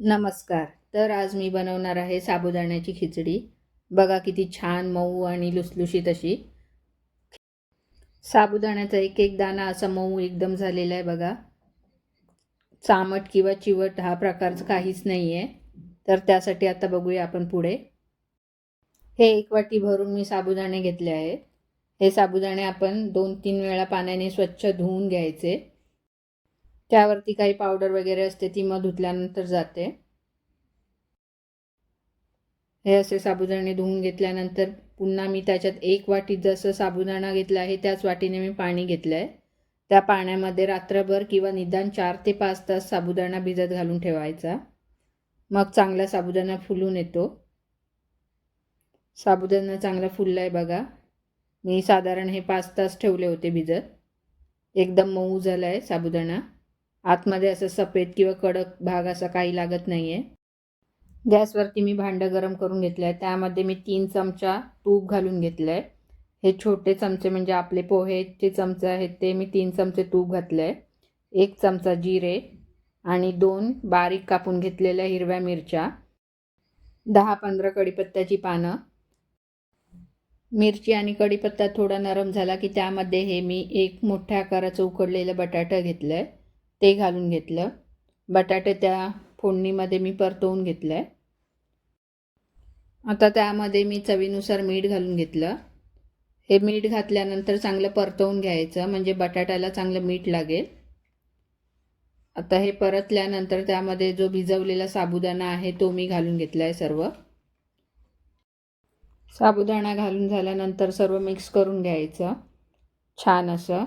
नमस्कार. तर आज मी बनवणार आहे साबुदाण्याची खिचडी. बघा किती छान मऊ आणि लुसलुशीत अशी. साबुदाण्याचा एक एक दाणा असा मऊ एकदम झालेला आहे बघा. चामट किंवा चिवट हा प्रकारचं काहीच नाही आहे तर त्यासाठी आता बघूया आपण पुढे. हे एक वाटी भरून मी साबुदाणे घेतले आहेत. हे साबुदाणे आपण दोन तीन वेळा पाण्याने स्वच्छ धुवून घ्यायचे. त्यावरती काही पावडर वगैरे असते ती मग धुतल्यानंतर जाते. हे असे साबुदाणे धुवून घेतल्यानंतर पुन्हा मी त्याच्यात एक वाटी जसं साबुदाणा घेतला आहे त्याच वाटीने मी पाणी घेतलं आहे त्या पाण्यामध्ये रात्रभर किंवा निदान चार ते पाच तास साबुदाणा भिजत घालून ठेवायचा. मग चांगला साबुदाणा फुलून येतो. साबुदाणा चांगला फुलला आहे बघा. मी साधारण हे पाच तास ठेवले होते भिजत. एकदम मऊ झाला आहे साबुदाणा. आतमध्ये असं सफेद किंवा कडक भाग असा काही लागत नाही आहे गॅसवरती मी भांडं गरम करून घेतलं आहे त्यामध्ये मी तीन चमचा तूप घालून घेतलं आहे हे छोटे चमचे म्हणजे आपले पोहेचे चमचे आहेत ते मी तीन चमचे तूप घातलं आहे एक चमचा जिरे आणि दोन बारीक कापून घेतलेल्या हिरव्या मिरच्या. दहा पंधरा कढीपत्त्याची पानं. मिरची आणि कढीपत्ता थोडा नरम झाला की त्यामध्ये हे मी एक मोठ्या आकाराचं उकडलेलं बटाटा घेतलं आहे ते घालून घेतलं. बटाटे त्या फोडणीमध्ये मी परतवून घेतलं आहे आता त्यामध्ये मी चवीनुसार मीठ घालून घेतलं. हे मीठ घातल्यानंतर चांगलं परतवून घ्यायचं म्हणजे बटाट्याला चांगलं मीठ लागेल. आता हे परतल्यानंतर त्यामध्ये जो भिजवलेला साबुदाणा आहे तो मी घालून घेतला आहे सर्व. साबुदाणा घालून झाल्यानंतर सर्व मिक्स करून घ्यायचं. छान असं.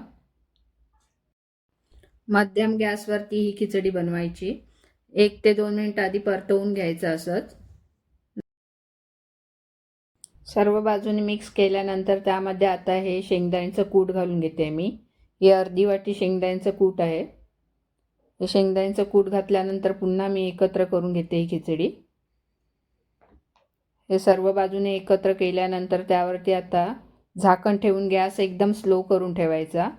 मध्यम गॅसवरती ही खिचडी बनवायची. एक ते दोन मिनिट आधी परतवून घ्यायचं असंच. सर्व बाजूने मिक्स केल्यानंतर त्यामध्ये आता हे शेंगदाण्याचं कूट घालून घेते मी. हे अर्धी वाटी शेंगदाण्याचं कूट आहे. हे शेंगदाण्याचं कूट घातल्यानंतर पुन्हा मी एकत्र करून घेते ही खिचडी. हे सर्व बाजूने एकत्र केल्यानंतर त्यावरती आता झाकण ठेवून गॅस एकदम स्लो करून ठेवायचा.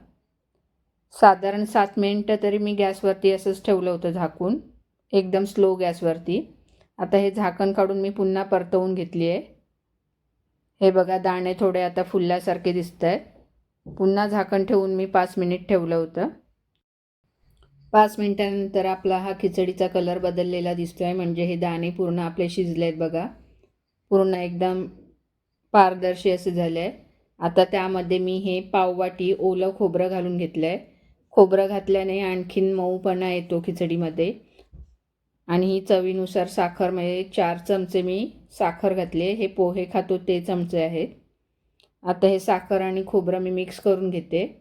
साधारण सात मिनटं तरी मी गॅसवरती असंच ठेवलं होतं झाकून. एकदम स्लो गॅसवरती. आता हे झाकण काढून मी पुन्हा परतवून घेतली आहे. हे बघा दाणे थोडे आता फुलल्यासारखे दिसत आहे पुन्हा झाकण ठेवून मी पाच मिनिट ठेवलं होतं. पाच मिनिटानंतर आपला हा खिचडीचा कलर बदललेला दिसतो आहे म्हणजे हे दाणे पूर्ण आपले शिजले आहेत बघा. पूर्ण एकदम पारदर्शी असे झाले. आहे आता त्यामध्ये मी हे पाववाटी ओलं खोबरं घालून घेतलं आहे खोबरं घातल्याने आणखीन मऊपणा येतो खिचडीमध्ये. आणि ही चवीनुसार साखर म्हणजे चार चमचे मी साखर घातले हे पोहे खातो ते चमचे आहेत. आता हे साखर आणि खोबरं मी मिक्स करून घेते.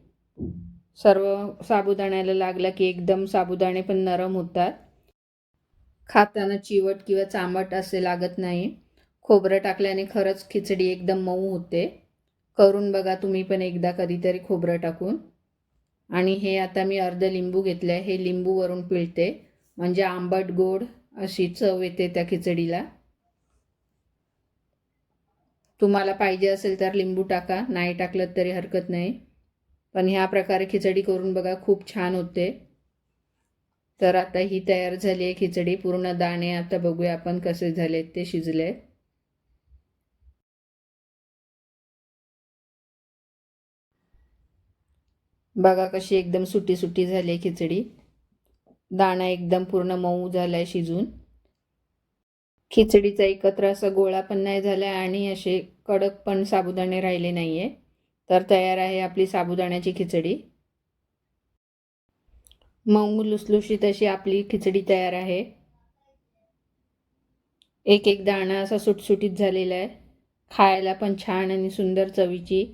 सर्व साबुदाण्याला लागला की एकदम साबुदाणे पण नरम होतात. खाताना चिवट किंवा चामट असे लागत नाही. खोबरं टाकल्याने खरंच खिचडी एकदम मऊ होते. करून बघा तुम्ही पण एकदा कधीतरी खोबरं टाकून. आणि हे आता मी अर्ध लिंबू घेतलं आहे हे लिंबूवरून पिळते. म्हणजे आंबट गोड अशी चव येते त्या खिचडीला. तुम्हाला पाहिजे असेल तर लिंबू टाका. नाही टाकलं तरी हरकत नाही. पण ह्या प्रकारे खिचडी करून बघा खूप छान होते. तर आता ही तयार झाली आहे खिचडी. पूर्ण दाणे आता बघूया आपण कसे झाले ते शिजले बघा कशी एकदम सुटी सुटी झाली आहे खिचडी. दाणा एकदम पूर्ण मऊ झाला आहे शिजून. खिचडीचा एकत्र असा गोळा पण नाही झाला आहे आणि असे कडक पण साबुदाणे राहिले नाही आहे तर तयार आहे आपली साबुदाण्याची खिचडी. मऊ लुसलुशीत अशी आपली खिचडी तयार आहे. एक एक दाणा असा सुटसुटीत झालेला आहे. खायला पण छान आणि सुंदर चवीची.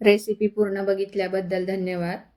रेसिपी पूर्ण बघितल्याबद्दल धन्यवाद.